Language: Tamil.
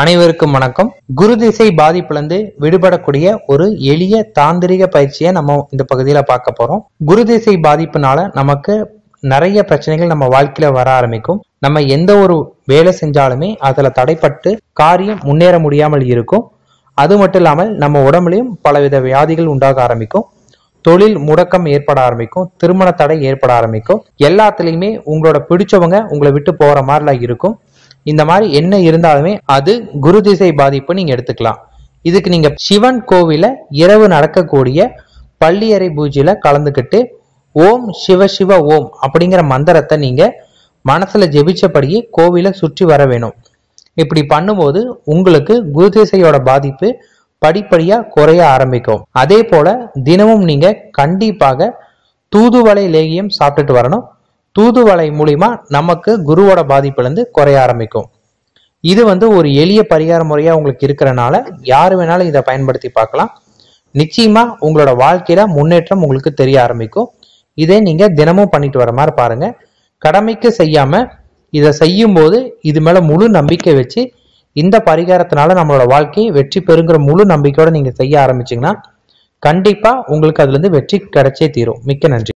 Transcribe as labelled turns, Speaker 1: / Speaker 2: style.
Speaker 1: அனைவருக்கும் வணக்கம். குரு திசை பாதிப்புலேருந்து விடுபடக்கூடிய ஒரு எளிய தாந்திரிக பயிற்சியை நம்ம இந்த பகுதியில பார்க்க போறோம். குரு திசை பாதிப்புனால நமக்கு நிறைய பிரச்சனைகள் நம்ம வாழ்க்கையில வர ஆரம்பிக்கும். நம்ம எந்த ஒரு வேலை செஞ்சாலுமே அதுல தடைப்பட்டு காரியம் முன்னேற முடியாமல் இருக்கும். அது மட்டும் இல்லாமல் நம்ம உடம்புலையும் பலவித வியாதிகள் உண்டாக ஆரம்பிக்கும். தொழில் முடக்கம் ஏற்பட ஆரம்பிக்கும். திருமண தடை ஏற்பட ஆரம்பிக்கும். எல்லாத்துலயுமே உங்களோட பிடிச்சவங்க உங்களை விட்டு போற மாதிரிலாம் இருக்கும். இந்த மாதிரி என்ன இருந்தாலுமே அது குரு திசை பாதிப்பு நீங்க எடுத்துக்கலாம். இதுக்கு நீங்க சிவன் கோவில இரவு நடக்கக்கூடிய பள்ளியறை பூஜையில கலந்துக்கிட்டு ஓம் சிவ சிவ ஓம் அப்படிங்கிற மந்திரத்தை நீங்க மனசுல ஜெபிச்சபடியே கோவிலை சுற்றி வர வேணும். இப்படி பண்ணும்போது உங்களுக்கு குரு திசையோட பாதிப்பு படிப்படியா குறைய ஆரம்பிக்கும். அதே போல தினமும் நீங்க கண்டிப்பாக தூதுவளை லேகியம் சாப்பிட்டுட்டு வரணும். தூதுவளை மூலிமா நமக்கு குருவோட பாதிப்புலேருந்து குறைய ஆரம்பிக்கும். இது வந்து ஒரு எளிய பரிகார முறையாக உங்களுக்கு இருக்கிறனால யார் வேணாலும் இதை பயன்படுத்தி பார்க்கலாம். நிச்சயமாக உங்களோட வாழ்க்கையில் முன்னேற்றம் உங்களுக்கு தெரிய ஆரம்பிக்கும். இதே நீங்கள் தினமும் பண்ணிட்டு வர மாதிரி பாருங்க. கடமைக்கு செய்யாமல் இதை செய்யும் போது இது மேலே முழு நம்பிக்கை வச்சு இந்த பரிகாரத்தினால நம்மளோட வாழ்க்கையை வெற்றி பெறுங்கிற முழு நம்பிக்கையோடு நீங்கள் செய்ய ஆரம்பிச்சிங்கன்னா கண்டிப்பாக உங்களுக்கு அதுலேருந்து வெற்றி கிடைச்சே தீரும். மிக்க நன்றி.